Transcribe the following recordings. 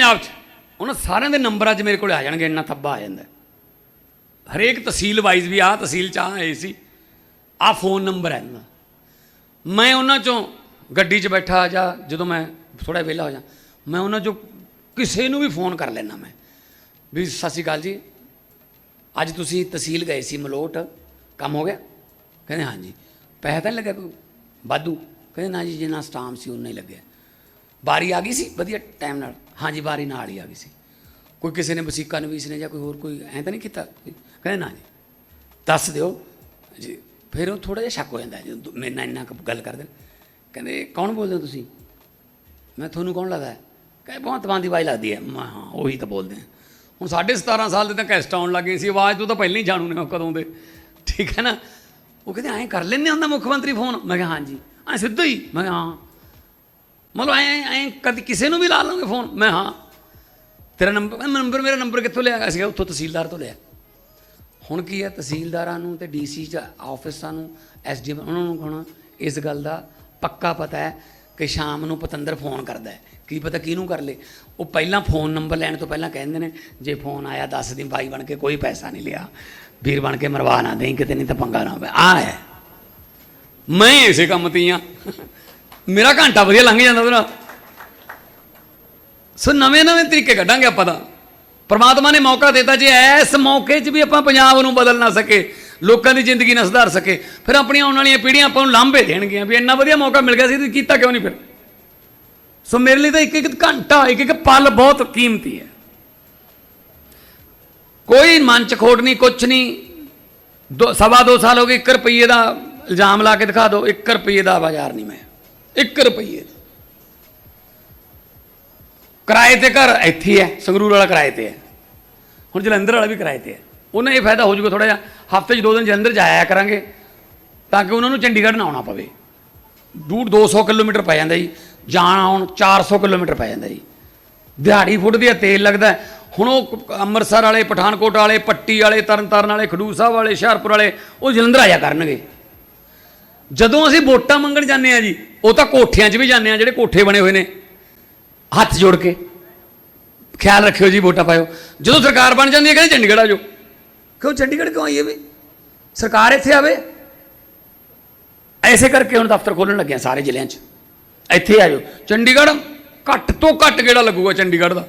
ਪੰਜਾਬ 'ਚ। ਉਹਨਾਂ ਸਾਰਿਆਂ ਦੇ ਨੰਬਰ ਅੱਜ ਮੇਰੇ ਕੋਲ ਆ ਜਾਣਗੇ, ਇੰਨਾ ਥੱਬਾ ਆ ਜਾਂਦਾ। ਹਰੇਕ ਤਹਿਸੀਲ ਵਾਈਜ਼ ਵੀ ਆਹ ਤਹਿਸੀਲ ਚ ਆਹ ਆਏ ਸੀ। ਆਹ ਫੋਨ ਨੰਬਰ ਹੈ ਇਹਨਾਂ ਮੈਂ ਉਹਨਾਂ ਚੋਂ ਗੱਡੀ 'ਚ ਬੈਠਾ ਜਾਂ ਜਦੋਂ ਮੈਂ ਥੋੜਾ ਵਿਹਲਾ ਹੋ ਜਾ, ਮੈਂ ਉਹਨਾਂ ਚੋਂ ਕਿਸੇ ਨੂੰ ਵੀ ਫੋਨ ਕਰ ਲੈਣਾ ਮੈਂ। ਵੀ ਸਤਿ ਸ਼੍ਰੀ ਅਕਾਲ ਜੀ, ਅੱਜ ਤੁਸੀਂ ਤਹਿਸੀਲ ਗਏ ਸੀ ਮਲੋਟ, ਕੰਮ ਹੋ ਗਿਆ? ਕਹਿੰਦੇ ਹਾਂਜੀ। ਪੈਸਾ ਤਾਂ ਨਹੀਂ ਲੱਗਿਆ ਕੋਈ? ਵਾਧੂ। ਕਹਿੰਦੇ ਨਾ ਜੀ, ਜਿੰਨਾ ਸਟਾਮ ਸੀ ਉਨਾ ਹੀ ਲੱਗਿਆ। ਬਾਰੀ ਆ ਗਈ ਸੀ? ਵਧੀਆ, ਟਾਈਮ ਨਾਲ। ਹਾਂਜੀ ਵਾਰੀ ਨਾਲ ਹੀ ਆ ਗਈ ਸੀ। ਕੋਈ ਕਿਸੇ ਨੇ ਵਸੀਕਾ ਨਵੀਸ ਨੇ ਜਾਂ ਕੋਈ ਹੋਰ ਕੋਈ ਐਂ ਤਾਂ ਨਹੀਂ ਕੀਤਾ? ਕਹਿੰਦੇ ਨਾ ਜੀ, ਦੱਸ ਦਿਓ। ਜੀ, ਫਿਰ ਉਹ ਥੋੜਾ ਜਿਹਾ ਸ਼ੱਕ ਹੋ ਜਾਂਦਾ ਹੈ ਜਦੋਂ ਮੇਰੇ ਨਾਲ ਇੰਨਾ ਕੁ ਗੱਲ ਕਰਦੇ ਕਹਿੰਦੇ, ਕੌਣ ਬੋਲਦੇ ਹੋ ਤੁਸੀਂ? ਮੈਂ ਤੁਹਾਨੂੰ ਕੌਣ ਲੱਗਦਾ ਹੈ? ਕਹਿੰਦੇ ਬਹੁਤ ਮਾਨ ਦੀ ਆਵਾਜ਼ ਲੱਗਦੀ ਹੈ। ਮੈਂ ਹਾਂ, ਉਹੀ ਤਾਂ ਬੋਲਦੇ ਹਾਂ ਹੁਣ ਸਾਢੇ 17 ਸਾਲ ਦੇ ਤਾਂ ਕੈਸਟ ਆਉਣ ਲੱਗੇ ਸੀ। ਆਵਾਜ਼ ਤੋਂ ਤਾਂ ਪਹਿਲਾਂ ਹੀ ਜਾਣੂ ਨੇ ਉਹ ਕਦੋਂ ਦੇ। ਠੀਕ ਹੈ ਨਾ? ਉਹ ਕਹਿੰਦੇ, ਐਂ ਕਰ ਲੈਂਦੇ ਹੁੰਦਾ ਮੁੱਖ ਮੰਤਰੀ ਫੋਨ? ਮੈਂ ਕਿਹਾ, ਹਾਂਜੀ। ਐਂ ਸਿੱਧਾ ਹੀ ਮੈਂ ਕਿਹਾ, ਹਾਂ। ਮਤਲਬ ਐਂ ਐਂ ਕਦੀ ਕਿਸੇ ਨੂੰ ਵੀ ਲਾ ਲਓਗੇ ਫੋਨ ਮੈਂ ਹਾਂ। ਤੇਰਾ ਨੰਬਰ ਨੰਬਰ ਮੇਰਾ ਨੰਬਰ ਕਿੱਥੋਂ ਲਿਆ ਸੀਗਾ? ਉੱਥੋਂ ਤਹਿਸੀਲਦਾਰ ਤੋਂ ਲਿਆ। ਹੁਣ ਕੀ ਹੈ? ਤਹਿਸੀਲਦਾਰਾਂ ਨੂੰ ਤੇ ਡੀਸੀ ਚ ਆਫਿਸਾਂ ਨੂੰ ਐਸਡੀਐਮ ਉਹਨਾਂ ਨੂੰ ਹੁਣ ਇਸ ਗੱਲ ਦਾ ਪੱਕਾ ਪਤਾ ਹੈ ਕਿ ਸ਼ਾਮ ਨੂੰ ਪਤੰਦਰ ਫੋਨ ਕਰਦਾ ਹੈ। ਕੀ ਪਤਾ ਕਿਹਨੂੰ ਕਰ ਲੇ। ਉਹ ਪਹਿਲਾਂ ਫੋਨ ਨੰਬਰ ਲੈਣ ਤੋਂ ਪਹਿਲਾਂ ਕਹਿੰਦੇ ਨੇ, ਜੇ ਫੋਨ ਆਇਆ ਦੱਸ ਦਿਨ ਬਾਈ ਬਣ ਕੇ ਕੋਈ ਪੈਸਾ ਨਹੀਂ ਲਿਆ, ਵੀਰ ਬਣ ਕੇ ਮਰਵਾ ਨਾ ਦੇਈਂ, ਕਿਤੇ ਨਹੀਂ ਤਾਂ ਪੰਗਾ ਨਾ ਹੋਵੇ। ਆ ਹੈ। ਮੈਂ ਇਸੇ ਕੰਮ ਤੇ ਹੀ ਆ ਮੇਰਾ ਘੰਟਾ ਵਧੀਆ ਲੰਘ ਜਾਂਦਾ ਉਹਦੇ ਨਾਲ। ਸੋ ਨਵੇਂ ਨਵੇਂ ਤਰੀਕੇ ਕੱਢਾਂਗੇ ਆਪਾਂ ਤਾਂ। ਪਰਮਾਤਮਾ ਨੇ ਮੌਕਾ ਦਿੱਤਾ ਜੇ ਇਸ ਮੌਕੇ 'ਚ ਵੀ ਆਪਾਂ ਪੰਜਾਬ ਨੂੰ ਬਦਲ ਨਾ ਸਕੇ, ਲੋਕਾਂ ਦੀ ਜ਼ਿੰਦਗੀ ਨਾ ਸੁਧਾਰ ਸਕੇ, ਫਿਰ ਆਪਣੀਆਂ ਆਉਣ ਵਾਲੀਆਂ ਪੀੜ੍ਹੀਆਂ ਆਪਾਂ ਨੂੰ ਲਾਂਭੇ ਦੇਣਗੀਆਂ ਵੀ ਇੰਨਾ ਵਧੀਆ ਮੌਕਾ ਮਿਲ ਗਿਆ ਸੀ ਤੇ ਕੀਤਾ ਕਿਉਂ ਨਹੀਂ ਫਿਰ? ਸੋ ਮੇਰੇ ਲਈ ਤਾਂ ਇੱਕ ਇੱਕ ਘੰਟਾ ਇੱਕ ਇੱਕ ਪਲ ਬਹੁਤ ਕੀਮਤੀ ਹੈ। ਕੋਈ ਮਨ ਚ ਖੋਟ ਨਹੀਂ, ਕੁਛ ਨਹੀਂ। ਦੋ, ਸਵਾ ਦੋ ਸਾਲ ਹੋ ਗਏ 1 ਰੁਪਏ ਦਾ ਇਲਜ਼ਾਮ ਲਾ ਕੇ ਦਿਖਾ ਦਿਓ 1 ਰੁਪਏ ਦਾ ਬਾਜ਼ਾਰ ਨਹੀਂ ਮੈਂ। 1 ਰੁਪਏ ਕਿਰਾਏ ਤੇ ਘਰ ਇੱਥੇ ਹੈ, ਸੰਗਰੂਰ ਵਾਲਾ ਕਿਰਾਏ ਤੇ ਹੈ। ਹੁਣ ਜਲੰਧਰ ਵਾਲਾ ਵੀ ਕਿਰਾਏ ਤੇ ਹੈ। ਉਹਨਾਂ ਇਹ ਫਾਇਦਾ ਹੋ ਜੂਗਾ ਥੋੜਾ ਜਿਹਾ, ਹਫ਼ਤੇ 'ਚ ਦੋ ਦਿਨ ਜਲੰਧਰ ਜਾਇਆ ਕਰਾਂਗੇ, ਤਾਂ ਕਿ ਉਹਨਾਂ ਨੂੰ ਚੰਡੀਗੜ੍ਹ ਨਾ ਆਉਣਾ ਪਵੇ। ਦੂਰ 200 ਕਿਲੋਮੀਟਰ ਪੈ ਜਾਂਦਾ ਜੀ, ਜਾਣ ਆਉਣ 400 ਕਿਲੋਮੀਟਰ ਪੈ ਜਾਂਦਾ ਜੀ। ਦਿਹਾੜੀ ਫੁੱਟਦੀ ਆ ਤੇਲ ਲੱਗਦਾ ਹੁਣ ਉਹ ਅੰਮ੍ਰਿਤਸਰ ਵਾਲੇ, ਪਠਾਨਕੋਟ ਵਾਲੇ, ਪੱਟੀ ਵਾਲੇ, ਤਰਨਤਾਰਨ ਵਾਲੇ ਖਡੂਰ ਸਾਹਿਬ ਵਾਲੇ, ਹੁਸ਼ਿਆਰਪੁਰ ਵਾਲੇ, ਉਹ ਜਲੰਧਰ ਆਇਆ ਕਰਨਗੇ। ਜਦੋਂ ਅਸੀਂ ਵੋਟਾਂ ਮੰਗਣ ਜਾਂਦੇ ਆ ਜੀ, ਉਹ ਤਾਂ ਕੋਠਿਆਂ 'ਚ ਵੀ ਜਾਂਦੇ ਆ ਜਿਹੜੇ ਕੋਠੇ ਬਣੇ ਹੋਏ ਨੇ। ਹੱਥ ਜੋੜ ਕੇ। ਖਿਆਲ ਰੱਖਿਓ ਜੀ, ਵੋਟਾਂ ਪਾਇਓ। ਜਦੋਂ ਸਰਕਾਰ ਬਣ ਜਾਂਦੀ ਹੈ, ਕਹਿੰਦੇ ਚੰਡੀਗੜ੍ਹ ਆ ਜਾਓ। ਕਿਉਂ, ਚੰਡੀਗੜ੍ਹ ਕਿਉਂ ਆਈਏ ਵੀ? ਸਰਕਾਰ ਇੱਥੇ ਆਵੇ। ਐਸੇ ਕਰਕੇ ਹੁਣ ਦਫ਼ਤਰ ਖੋਲਣ ਲੱਗੇ ਆ ਸਾਰੇ ਜ਼ਿਲ੍ਹਿਆਂ 'ਚ। ਇੱਥੇ ਆ ਜਾਓ। ਚੰਡੀਗੜ੍ਹ ਘੱਟ ਤੋਂ ਘੱਟ ਕਿਹੜਾ ਲੱਗੂਗਾ ਚੰਡੀਗੜ੍ਹ ਦਾ?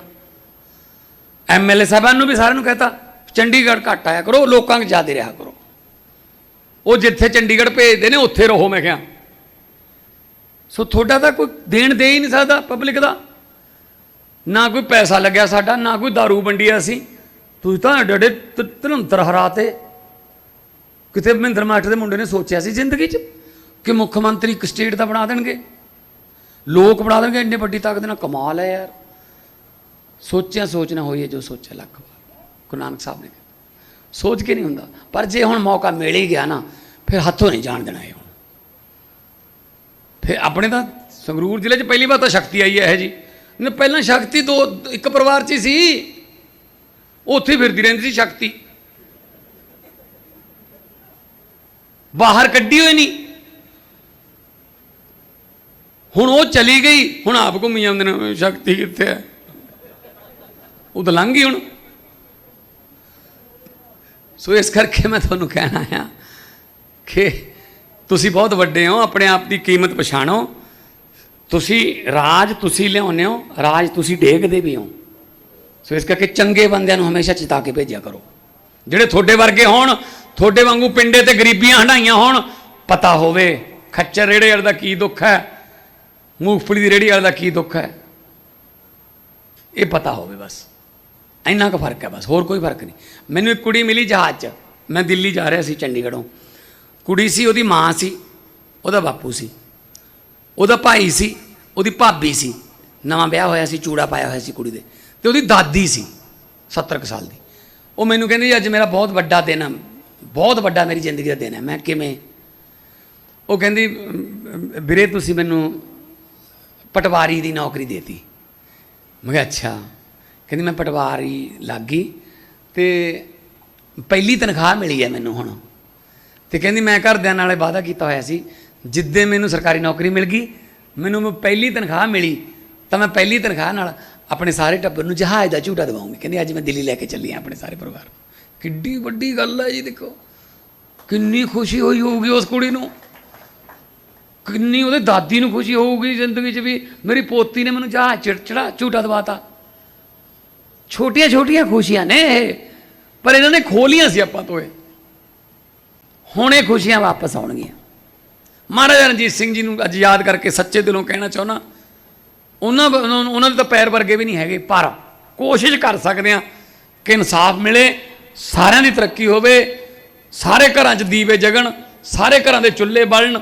ਐਮਐਲਏ ਸਾਹਿਬਾਨ ਨੂੰ ਵੀ ਸਾਰਿਆਂ ਨੂੰ ਕਹਤਾ, ਚੰਡੀਗੜ੍ਹ ਘੱਟ ਆਇਆ ਕਰੋ, ਲੋਕਾਂ 'ਚ ਜ਼ਿਆਦਾ ਰਿਹਾ ਕਰੋ। ਉਹ ਜਿੱਥੇ ਚੰਡੀਗੜ੍ਹ ਭੇਜਦੇ ਨੇ, ਉੱਥੇ ਰਹੋ, ਮੈਂ ਕਿਹਾ। ਸੋ ਤੁਹਾਡਾ ਤਾਂ ਕੋਈ ਦੇਣ ਦੇ ਹੀ ਨਹੀਂ ਸਕਦਾ ਪਬਲਿਕ ਦਾ। ਨਾ ਕੋਈ ਪੈਸਾ ਲੱਗਿਆ ਸਾਡਾ, ਨਾ ਕੋਈ दारू ਵੰਡੀਆ ਅਸੀਂ। ਤੁਸੀਂ ਤਾਂ ਡੜੇ ਧਰੰਤਰ ਹਰਾਤੇ। ਕਿਤੇ ਮਹਿੰਦਰ ਮਾਸਟਰ ਦੇ ਮੁੰਡੇ ਨੇ ਸੋਚਿਆ ਸੀ ਜ਼ਿੰਦਗੀ 'ਚ ਕਿ ਮੁੱਖ ਮੰਤਰੀ ਇੱਕ ਸਟੇਟ ਦਾ ਬਣਾ ਦੇਣਗੇ? ਲੋਕ ਬਣਾ ਦੇਣਗੇ, ਇੰਨੇ ਵੱਡੀ ਤਾਕਤ ਨਾਲ ਕਮਾਲ ਹੈ ਯਾਰ। ਸੋਚਿਆ ਸੋਚਣਾ ਹੋਈ ਹੈ ਜੋ ਸੋਚਿਆ, ਲੱਖ ਵਾਰ। ਗੁਰੂ ਨਾਨਕ ਸਾਹਿਬ ਨੇ ਕਿਹਾ। ਸੋਚ ਕੇ ਨਹੀਂ ਹੁੰਦਾ। ਪਰ ਜੇ ਹੁਣ ਮੌਕਾ ਮਿਲ ਹੀ ਗਿਆ ਨਾ, ਫਿਰ ਹੱਥੋਂ ਨਹੀਂ ਜਾਣ ਦੇਣਾ ਇਹ ਹੁਣ। ਫਿਰ ਆਪਣੇ ਤਾਂ ਸੰਗਰੂਰ ਜ਼ਿਲ੍ਹੇ 'ਚ ਪਹਿਲੀ ਵਾਰ ਤਾਂ ਸ਼ਕਤੀ ਆਈ ਹੈ ਇਹ ਜੀ। ਨਹੀਂ ਪਹਿਲਾਂ ਸ਼ਕਤੀ ਦੋ, ਇੱਕ ਪਰਿਵਾਰ 'ਚ ਹੀ ਸੀ। ਉੱਥੇ ਫਿਰਦੀ ਰਹਿੰਦੀ ਸੀ ਸ਼ਕਤੀ। ਬਾਹਰ ਕੱਢੀ ਹੋਈ ਨਹੀਂ। ਹੁਣ ਉਹ ਚਲੀ ਗਈ, ਹੁਣ ਆਪ ਘੁੰਮੀ ਜਾਂਦੇ ਨੇ, ਸ਼ਕਤੀ ਕਿੱਥੇ ਹੈ? ਉਹ ਤਾਂ ਲੰਘ ਗਈ ਹੁਣ। ਸੋ ਇਸ ਕਰਕੇ ਮੈਂ ਤੁਹਾਨੂੰ ਕਹਿਣਾ ਆ ਕਿ ਤੁਸੀਂ ਬਹੁਤ ਵੱਡੇ ਹੋ, ਆਪਣੇ ਆਪ ਦੀ ਕੀਮਤ ਪਛਾਣੋ। ਤੁਸੀਂ ਰਾਜ ਤੁਸੀਂ ਲਿਆਉਂਦੇ ਹੋ, ਰਾਜ ਤੁਸੀਂ ਡੇਗਦੇ ਵੀ ਹੋ। ਸੋ ਇਸ ਕਰਕੇ ਚੰਗੇ ਬੰਦਿਆਂ ਨੂੰ ਹਮੇਸ਼ਾ ਚਿਤਾ ਕੇ ਭੇਜਿਆ ਕਰੋ। ਜਿਹੜੇ ਤੁਹਾਡੇ ਵਰਗੇ ਹੋਣ, ਤੁਹਾਡੇ ਵਾਂਗੂ ਪਿੰਡੇ ਤੇ ਗਰੀਬੀਆਂ ਹੰਡਾਈਆਂ ਹੋਣ, ਪਤਾ ਹੋਵੇ ਖੱਚਰ ਰੇੜੇ ਵਾਲੇ ਦਾ ਕੀ ਦੁੱਖ ਹੈ, ਮੂੰਗਫਲੀ ਦੀ ਰੇੜੀ ਵਾਲੇ ਦਾ ਕੀ ਦੁੱਖ ਹੈ। ਇਹ ਪਤਾ ਹੋਵੇ ਬਸ। ਇੰਨਾ ਕੁ ਫ਼ਰਕ ਹੈ ਬਸ, ਹੋਰ ਕੋਈ ਫ਼ਰਕ ਨਹੀਂ। ਮੈਨੂੰ ਇੱਕ ਕੁੜੀ ਮਿਲੀ ਜਹਾਜ਼ 'ਚ। ਮੈਂ ਦਿੱਲੀ ਜਾ ਰਿਹਾ ਸੀ ਚੰਡੀਗੜ੍ਹੋਂ। ਕੁੜੀ ਸੀ, ਉਹਦੀ ਮਾਂ ਸੀ, ਉਹਦਾ ਬਾਪੂ ਸੀ। ਉਹਦਾ ਭਾਈ ਸੀ, ਉਹਦੀ ਭਾਬੀ ਸੀ। ਨਵਾਂ ਵਿਆਹ ਹੋਇਆ ਸੀ, ਚੂੜਾ ਪਾਇਆ ਹੋਇਆ ਸੀ ਕੁੜੀ ਦੇ। ਤੇ ਉਹਦੀ ਦਾਦੀ ਸੀ 70 ਕੁ ਸਾਲ ਦੀ। ਉਹ ਮੈਨੂੰ ਕਹਿੰਦੀ ਜੀ ਅੱਜ ਮੇਰਾ ਬਹੁਤ ਵੱਡਾ ਦਿਨ ਹੈ ਬਹੁਤ ਵੱਡਾ ਮੇਰੀ ਜ਼ਿੰਦਗੀ ਦਾ ਦਿਨ ਹੈ ਮੈਂ ਕਿਵੇਂ? ਉਹ ਕਹਿੰਦੀ ਵੀਰੇ, ਤੁਸੀਂ ਮੈਨੂੰ ਪਟਵਾਰੀ ਦੀ ਨੌਕਰੀ ਦੇਤੀ। ਮੈਂ ਕਿਹਾ, ਅੱਛਾ। ਕਹਿੰਦੀ ਮੈਂ ਪਟਵਾਰੀ ਲੱਗ ਗਈ ਤੇ ਪਹਿਲੀ ਤਨਖਾਹ ਮਿਲੀ ਹੈ ਮੈਨੂੰ ਹੁਣ। ਤੇ ਕਹਿੰਦੀ ਮੈਂ ਘਰਦਿਆਂ ਨਾਲੇ ਵਾਅਦਾ ਕੀਤਾ ਹੋਇਆ ਸੀ, ਜਿੱਦੇ ਮੈਨੂੰ ਸਰਕਾਰੀ ਨੌਕਰੀ ਮਿਲ ਗਈ, ਮੈਨੂੰ ਪਹਿਲੀ ਤਨਖਾਹ ਮਿਲੀ, ਤਾਂ ਮੈਂ ਪਹਿਲੀ ਤਨਖਾਹ ਨਾਲ ਆਪਣੇ ਸਾਰੇ ਟੱਬਰ ਨੂੰ ਜਹਾਜ਼ ਦਾ ਝੂਟਾ ਦਵਾਉਂਗੀ। ਕਹਿੰਦੀ ਅੱਜ ਮੈਂ ਦਿੱਲੀ ਲੈ ਕੇ ਚੱਲੀ ਆ ਆਪਣੇ ਸਾਰੇ ਪਰਿਵਾਰ ਨੂੰ। ਕਿੱਡੀ ਵੱਡੀ ਗੱਲ ਹੈ ਜੀ ਦੇਖੋ। ਕਿੰਨੀ ਖੁਸ਼ੀ ਹੋਈ ਹੋਊਗੀ ਉਸ ਕੁੜੀ ਨੂੰ। ਕਿੰਨੀ ਉਹਦੇ ਦਾਦੀ ਨੂੰ ਖੁਸ਼ੀ ਹੋਊਗੀ ਜ਼ਿੰਦਗੀ 'ਚ ਵੀ। ਮੇਰੀ ਪੋਤੀ ਨੇ ਮੈਨੂੰ ਜਹਾਜ਼ ਚਿੜਚੜਾ ਝੂਟਾ ਦਵਾਤਾ। ਛੋਟੀਆਂ ਛੋਟੀਆਂ ਖੁਸ਼ੀਆਂ ਨੇ ਇਹ। ਪਰ ਇਹਨਾਂ ਨੇ ਖੋਲੀਆਂ ਸੀ ਆਪਾਂ ਤੋਂ ਇਹ। ਹੁਣ ਇਹ ਖੁਸ਼ੀਆਂ ਵਾਪਸ ਆਉਣਗੀਆਂ। ਮਹਾਰਾਜਾ ਰਣਜੀਤ ਸਿੰਘ ਜੀ ਨੂੰ ਅੱਜ ਯਾਦ ਕਰਕੇ ਸੱਚੇ ਦਿਲੋਂ ਕਹਿਣਾ ਚਾਹੁੰਦਾ, ਉਹਨਾਂ ਉਹਨਾਂ ਉਹਨਾਂ ਦੇ ਤਾਂ ਪੈਰ ਵਰਗੇ ਵੀ ਨਹੀਂ ਹੈਗੇ, ਪਰ ਕੋਸ਼ਿਸ਼ ਕਰ ਸਕਦੇ ਆ ਕਿ ਇਨਸਾਫ ਮਿਲੇ, ਸਾਰਿਆਂ ਦੀ ਤਰੱਕੀ ਹੋਵੇ, ਸਾਰੇ ਘਰਾਂ 'ਚ ਦੀਵੇ ਜਗਣ, ਸਾਰੇ ਘਰਾਂ ਦੇ ਚੁੱਲ੍ਹੇ ਬਲਣ,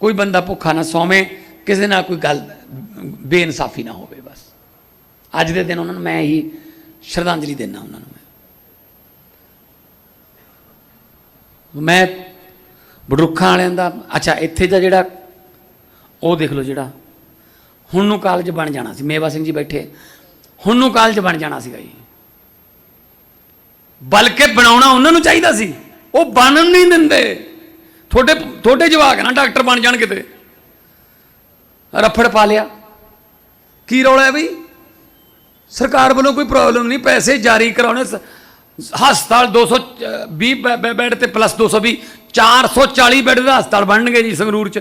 ਕੋਈ ਬੰਦਾ ਭੁੱਖਾ ਨਾ ਸੌਵੇਂ, ਕਿਸੇ ਨਾਲ ਕੋਈ ਗੱਲ ਬੇਇਨਸਾਫੀ ਨਾ ਹੋਵੇ ਬਸ। ਅੱਜ ਦੇ ਦਿਨ ਉਹਨਾਂ ਨੂੰ ਮੈਂ ਹੀ ਸ਼ਰਧਾਂਜਲੀ ਦੇਣਾ ਉਹਨਾਂ ਨੂੰ ਮੈਂ। ਮੈਂ ਬੜਰੁੱਖਾਂ ਵਾਲਿਆਂ ਦਾ, ਅੱਛਾ, ਇੱਥੇ ਦਾ ਜਿਹੜਾ, ਉਹ ਦੇਖ ਲਓ ਜਿਹੜਾ, ਹੁਣ ਨੂੰ ਕਾਲਜ ਬਣ ਜਾਣਾ ਸੀ, ਮੇਵਾ ਸਿੰਘ ਜੀ ਬੈਠੇ। ਹੁਣ ਨੂੰ ਕਾਲਜ ਬਣ ਜਾਣਾ ਸੀਗਾ ਜੀ। ਬਲਕਿ ਬਣਾਉਣਾ ਉਹਨਾਂ ਨੂੰ ਚਾਹੀਦਾ ਸੀ। ਉਹ ਬਣਨ ਨਹੀਂ ਦਿੰਦੇ। ਤੁਹਾਡੇ ਤੁਹਾਡੇ ਜਵਾਕ ਨਾ ਡਾਕਟਰ ਬਣ ਜਾਣ ਕਿਤੇ। ਰਫੜ ਪਾ ਲਿਆ। ਕੀ ਰੌਲਾ ਹੈ ਬਈ? ਸਰਕਾਰ ਵੱਲੋਂ ਕੋਈ ਪ੍ਰੋਬਲਮ ਨਹੀਂ, ਪੈਸੇ ਜਾਰੀ ਕਰਾਉਣੇ, ਸ- ਹਸਪਤਾਲ 220 ਬੈ- ਬੈ- ਬੈੱਡ ਤੇ ਪਲੱਸ 220 440 ਬੈੱਡ ਦਾ ਹਸਪਤਾਲ ਬਣਨਗੇ ਜੀ ਸੰਗਰੂਰ ਚ।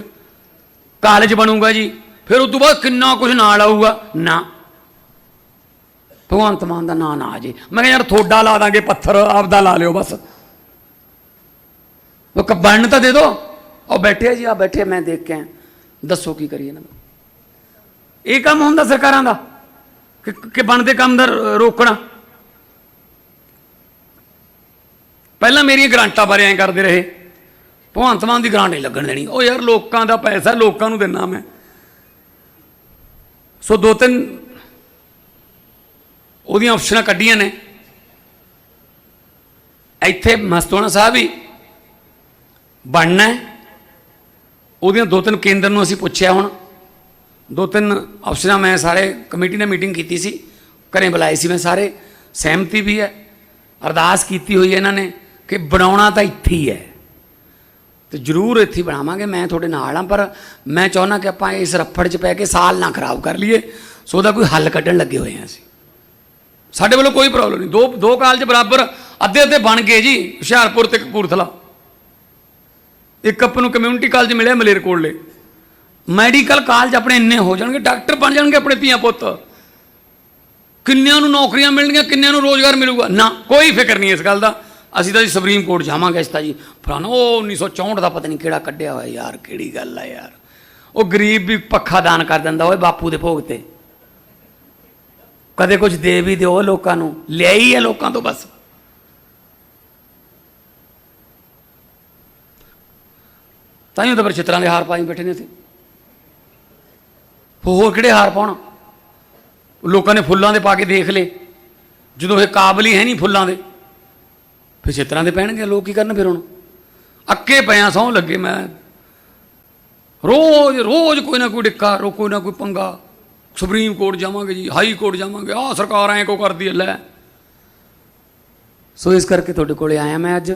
ਕਾਲਜ ਬਣੂਗਾ ਜੀ। ਫਿਰ ਉਸ ਤੋਂ ਬਾਅਦ ਕਿੰਨਾ ਕੁਝ ਨਾਲ ਆਊਗਾ? ਨਾ। ਭਗਵੰਤ ਮਾਨ ਦਾ ਨਾਂ ਨਾ ਆ ਜੇ। ਮੈਂ ਕਿਹਾ ਯਾਰ ਥੋੜਾ ਲਾ ਦਾਂਗੇ ਪੱਥਰ, ਆਪਦਾ ਲਾ ਲਿਓ ਬਸ। ਉਹ ਕ ਤਾਂ ਦੇ ਦੋ। ਉਹ ਬੈਠੇ ਆ ਜੀ, ਆ ਬੈਠੇ ਮੈਂ ਦੇਖ ਕੇ ਦੱਸੋ ਕੀ ਕਰੀਏ ਇਹਨਾਂ ਦਾ ਇਹ ਕੰਮ ਹੁੰਦਾ ਸਰਕਾਰਾਂ ਦਾ। ਕਿ ਕਿ ਬਣਦੇ ਕੰਮ ਦਾ ਰੋਕਣਾ। ਪਹਿਲਾਂ ਮੇਰੀਆਂ ਗਰਾਂਟਾਂ ਬਾਰੇ ਐਂ ਕਰਦੇ ਰਹੇ। ਭਗਵੰਤ ਮਾਨ ਦੀ ਗਰਾਂਟ ਨਹੀਂ ਲੱਗਣ ਦੇਣੀ। ਉਹ ਯਾਰ ਲੋਕਾਂ ਦਾ ਪੈਸਾ, ਲੋਕਾਂ ਨੂੰ ਦਿੰਨਾ ਮੈਂ। ਸੋ ਦੋ ਤਿੰਨ ਉਹਦੀਆਂ ਆਪਸ਼ਨਾਂ ਕੱਢੀਆਂ ਨੇ। ਇੱਥੇ ਮਸਤੋਣਾ ਸਾਹਿਬ ਵੀ ਬਣਨਾ ਉਹਦੀਆਂ ਦੋ ਤਿੰਨ ਕੇਂਦਰ ਨੂੰ ਅਸੀਂ ਪੁੱਛਿਆ ਹੁਣ। ਦੋ ਤਿੰਨ ਅਫਸਰਾਂ ਮੈਂ ਸਾਰੇ ਕਮੇਟੀ ਨੇ ਮੀਟਿੰਗ ਕੀਤੀ ਸੀ। ਘਰੇ ਬੁਲਾਏ ਸੀ ਮੈਂ ਸਾਰੇ। ਸਹਿਮਤੀ ਵੀ ਹੈ। ਅਰਦਾਸ ਕੀਤੀ ਹੋਈ ਇਹਨਾਂ ਨੇ ਕਿ ਬਣਾਉਣਾ ਤਾਂ ਇੱਥੇ ਹੀ ਹੈ। ਤੇ ਜ਼ਰੂਰ ਇੱਥੇ ਬਣਾਵਾਂਗੇ। ਮੈਂ ਤੁਹਾਡੇ ਨਾਲ ਹਾਂ, ਪਰ ਮੈਂ ਚਾਹੁੰਦਾ ਕਿ ਆਪਾਂ ਇਸ ਰੱਫੜ 'ਚ ਪੈ ਕੇ ਸਾਲ ਨਾ ਖਰਾਬ ਕਰ ਲਈਏ, ਸੋ ਉਹਦਾ ਕੋਈ ਹੱਲ ਕੱਢਣ ਲੱਗੇ ਹੋਏ ਹਾਂ ਅਸੀਂ। ਸਾਡੇ ਵੱਲੋਂ ਕੋਈ ਪ੍ਰੋਬਲਮ ਨਹੀਂ। ਦੋ ਦੋ ਕਾਲਜ ਬਰਾਬਰ ਅੱਧੇ ਅੱਧੇ ਬਣ ਗਏ ਜੀ, ਹੁਸ਼ਿਆਰਪੁਰ ਤੇ ਕਪੂਰਥਲਾ। ਇੱਕ ਆਪਾਂ ਨੂੰ ਕਮਿਊਨਿਟੀ ਕਾਲਜ ਮਿਲਿਆ ਮਲੇਰਕੋਟਲੇ। ਮੈਡੀਕਲ ਕਾਲਜ ਆਪਣੇ ਇੰਨੇ ਹੋ ਜਾਣਗੇ, ਡਾਕਟਰ ਬਣ ਜਾਣਗੇ ਆਪਣੇ ਧੀਆਂ ਪੁੱਤ। ਕਿੰਨਿਆਂ ਨੂੰ ਨੌਕਰੀਆਂ ਮਿਲਣਗੀਆਂ, ਕਿੰਨਿਆਂ ਨੂੰ ਰੋਜ਼ਗਾਰ ਮਿਲੂਗਾ? ਨਾ, ਕੋਈ ਫਿਕਰ ਨਹੀਂ ਇਸ ਗੱਲ ਦਾ। ਅਸੀਂ ਤਾਂ ਜੀ ਸੁਪਰੀਮ ਕੋਰਟ ਜਾਵਾਂਗੇ ਇਸ ਤਾਂ ਜੀ। ਫਲਾਣਾ ਉਹ 1964 ਦਾ ਪਤਾ ਨਹੀਂ ਕਿਹੜਾ ਕੱਢਿਆ ਹੋਇਆ, ਯਾਰ ਕਿਹੜੀ ਗੱਲ ਆ ਯਾਰ। ਉਹ ਗਰੀਬ ਵੀ ਪੱਖਾ ਦਾਨ ਕਰ ਦਿੰਦਾ, ਓਏ ਬਾਪੂ ਦੇ ਭੋਗ ਤੇ। ਕਦੇ ਕੁਝ ਦੇ ਵੀ ਦਿਓ ਲੋਕਾਂ ਨੂੰ, ਲਿਆਈ ਹੈ ਲੋਕਾਂ ਤੋਂ ਬਸ। ਤਾਂ ਹੀ ਤਾਂ ਫਿਰ ਚਿੱਤਰਾਂ ਦੇ ਹਾਰ ਪਾਈ ਬੈਠੇ ਨੇ ਅਸੀਂ। ਹੋਰ ਕਿਹੜੇ ਹਾਰ ਪਾਉਣ? ਲੋਕਾਂ ਨੇ ਫੁੱਲਾਂ ਦੇ ਪਾ ਕੇ ਦੇਖ ਲਏ। ਜਦੋਂ ਇਹ ਕਾਬਲ ਹੀ ਹੈ ਨਹੀਂ ਫੁੱਲਾਂ ਦੇ, ਫਿਰ ਚਿੱਤਰਾਂ ਦੇ ਪਹਿਣਗੇ ਲੋਕ ਕੀ ਕਰਨ ਫਿਰ ਹੁਣ? ਅੱਕੇ ਪਿਆ ਸੌਂ ਲੱਗੇ ਮੈਂ। ਰੋਜ਼ ਰੋਜ਼ ਕੋਈ ਨਾ ਕੋਈ ਡਿੱਕਾ, ਰੋ ਕੋਈ ਨਾ ਕੋਈ ਪੰਗਾ। ਸੁਪਰੀਮ ਕੋਰਟ ਜਾਵਾਂਗੇ ਜੀ, ਹਾਈ ਕੋਰਟ ਜਾਵਾਂਗੇ। ਆਹ ਸਰਕਾਰ ਐਂ ਕੋ ਕਰਦੀ ਹੈ ਲੈ। ਸੋ ਇਸ ਕਰਕੇ ਤੁਹਾਡੇ ਕੋਲੇ ਆਇਆ ਮੈਂ ਅੱਜ,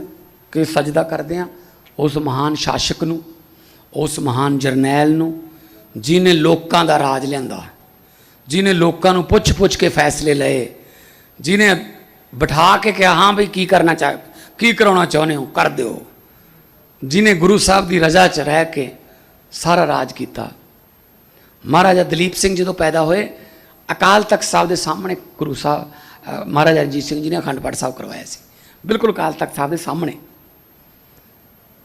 ਕਿ ਸਜਦਾ ਕਰਦੇ ਆ ਉਸ ਮਹਾਨ ਸ਼ਾਸਕ ਨੂੰ, ਉਸ ਮਹਾਨ ਜਰਨੈਲ ਨੂੰ ਜਿਨੇ ਲੋਕਾਂ ਦਾ ਰਾਜ ਲਿਆਂਦਾ ਜਿਨੇ ਲੋਕਾਂ ਨੂੰ ਪੁੱਛ-ਪੁੱਛ ਕੇ ਫੈਸਲੇ ਲਏ ਜਿਨੇ ਬਿਠਾ ਕੇ ਕਿਹਾ, ਹਾਂ ਬਈ, ਕੀ ਕਰਨਾ ਚਾਹ ਕੀ ਕਰਾਉਣਾ ਚਾਹੁੰਦੇ ਹੋ? ਕਰ ਦਿਓ। ਜਿਨੇ ਗੁਰੂ ਸਾਹਿਬ ਦੀ ਰਜ਼ਾ 'ਚ ਰਹਿ ਕੇ ਸਾਰਾ ਰਾਜ ਕੀਤਾ। ਮਹਾਰਾਜਾ ਦਲੀਪ ਸਿੰਘ ਜਦੋਂ ਪੈਦਾ ਹੋਏ, ਅਕਾਲ ਤਖਤ ਸਾਹਿਬ ਦੇ ਸਾਹਮਣੇ ਗੁਰੂ ਸਾਹਿਬ ਮਹਾਰਾਜਾ ਰਣਜੀਤ ਸਿੰਘ ਜੀ ਨੇ ਅਖੰਡ ਪਾਠ ਸਾਹਿਬ ਕਰਵਾਇਆ ਸੀ। ਬਿਲਕੁਲ ਅਕਾਲ ਤਖਤ ਸਾਹਿਬ ਦੇ ਸਾਹਮਣੇ।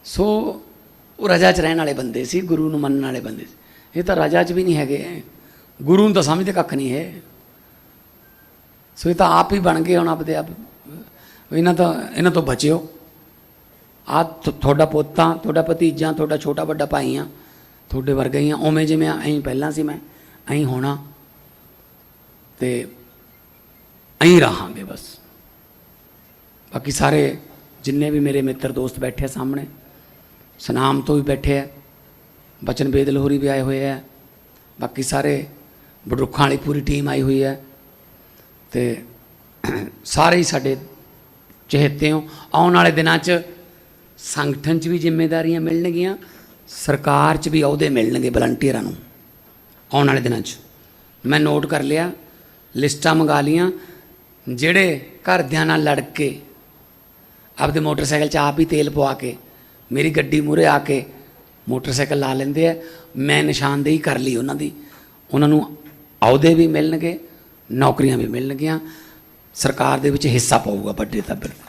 ਸੋ ਉਹ ਰਜਾ 'ਚ ਰਹਿਣ ਵਾਲੇ ਬੰਦੇ ਸੀ, ਗੁਰੂ ਨੂੰ ਮੰਨਣ ਵਾਲੇ ਬੰਦੇ ਸੀ। ਇਹ ਤਾਂ ਰਾਜਾ 'ਚ ਵੀ ਨਹੀਂ ਹੈਗੇ। ਗੁਰੂ ਨੂੰ ਤਾਂ ਸਮਝਦੇ ਕੱਖ ਨਹੀਂ ਹੈ। ਸੋ ਇਹ ਤਾਂ ਆਪ ਹੀ ਬਣ ਗਏ ਹੁਣ ਆਪਦੇ ਆਪ। ਇਹਨਾਂ ਤਾਂ, ਇਹਨਾਂ ਤੋਂ ਬਚਿਓ। ਆ ਤੁਹਾਡਾ ਪੋਤਾ, ਤੁਹਾਡਾ ਭਤੀਜਾ, ਤੁਹਾਡਾ ਛੋਟਾ ਵੱਡਾ ਭਾਈ ਆ ਤੁਹਾਡੇ ਵਰਗਾ ਹੀ ਆ। ਉਵੇਂ ਜਿਵੇਂ ਐਂ ਪਹਿਲਾਂ ਸੀ ਮੈਂ, ਐਂ ਹੋਣਾ। ਤੇ ਐਂ ਰਹਾਂਗੇ ਬਸ। ਬਾਕੀ ਸਾਰੇ ਜਿੰਨੇ ਵੀ ਮੇਰੇ ਮਿੱਤਰ ਦੋਸਤ ਬੈਠੇ ਆ ਸਾਹਮਣੇ, ਸਨਾਮ ਤੋਂ ਵੀ ਬੈਠੇ ਆ। ਬਚਨ ਬੇਦਲ ਹੋਰੀ ਵੀ ਆਏ ਹੋਏ ਆ। ਬਾਕੀ ਸਾਰੇ ਬਡਰੁੱਖਾਂ ਵਾਲੀ ਪੂਰੀ ਟੀਮ ਆਈ ਹੋਈ ਹੈ ਤੇ ਸਾਰੇ ਹੀ ਸਾਡੇ ਚਹੇਤੇ ਹੋ। ਆਉਣ ਵਾਲੇ ਦਿਨਾਂ 'ਚ ਸੰਗਠਨ 'ਚ ਵੀ ਜ਼ਿੰਮੇਵਾਰੀਆਂ ਮਿਲਣਗੀਆਂ, ਸਰਕਾਰ 'ਚ ਵੀ ਅਹੁਦੇ ਮਿਲਣਗੇ ਵਲੰਟੀਅਰਾਂ ਨੂੰ ਆਉਣ ਵਾਲੇ ਦਿਨਾਂ 'ਚ। ਮੈਂ ਨੋਟ ਕਰ ਲਿਆ, ਲਿਸਟਾਂ ਮੰਗਾ ਲੀਆਂ ਜਿਹੜੇ ਘਰਦਿਆਂ ਨਾਲ ਲੜ ਕੇ, ਆਪਦੇ ਮੋਟਰਸਾਈਕਲ 'ਚ ਆਪ ਹੀ ਤੇਲ ਪਵਾ ਕੇ, ਮੇਰੀ ਗੱਡੀ ਮੂਹਰੇ ਆ ਕੇ ਮੋਟਰਸਾਈਕਲ ਲਾ ਲੈਂਦੇ ਆ। ਮੈਂ ਨਿਸ਼ਾਨਦੇਹੀ ਕਰ ਲਈ ਉਹਨਾਂ ਦੀ। ਉਹਨਾਂ ਨੂੰ ਅਹੁਦੇ ਵੀ ਮਿਲਣਗੇ, ਨੌਕਰੀਆਂ ਵੀ ਮਿਲਣਗੀਆਂ। ਸਰਕਾਰ ਦੇ ਵਿੱਚ ਹਿੱਸਾ ਪਊਗਾ ਵੱਡੇ ਤੱਬਰ ਦਾ